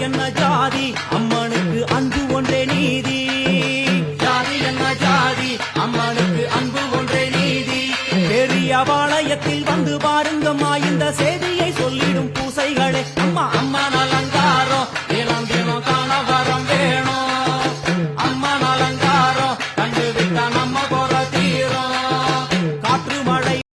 என்ன ஜாதி? அம்மனுக்கு அன்பு ஒன்றே நீதி. ஜாதி என்ன ஜாதி? அம்மனுக்கு அன்பு ஒன்றே நீதி. பெரிய வாளையத்தில் வந்து பாருங்கம்மா இந்த செய்தியை சொல்லிடும் பூசைகளே. அம்மா அம்மா